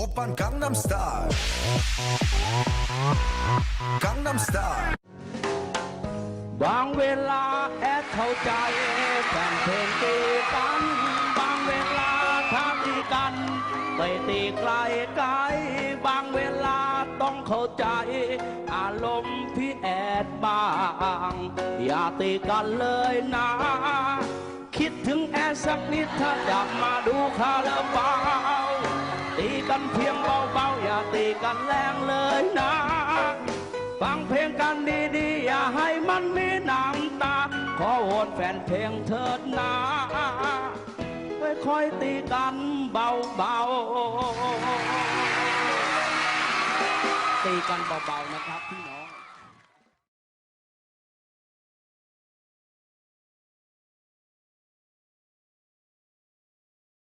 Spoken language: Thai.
Oppan Gangnam Style Gangnam Style บางเวลาแอดเข้าใจแฟนเพลงตีกัน บางเวลาทักทีกันไม่ตีไกลไกล บางเวลาต้องเข้าใจ อารมณ์พี่แอดบ้าง อย่าตีกันเลยนะ สักนิดถ้าอยากมาดูคาราบาวตีกันเพียงเบาๆอย่าตีกันแรงเลยนะฟังเพลงกันดีๆ อย่าให้มันมีน้ำตา ขอวอนแฟนเพลงเถิดนะค่อยๆตีกันเบาๆตีกันเบาๆนะครับพี่น้อง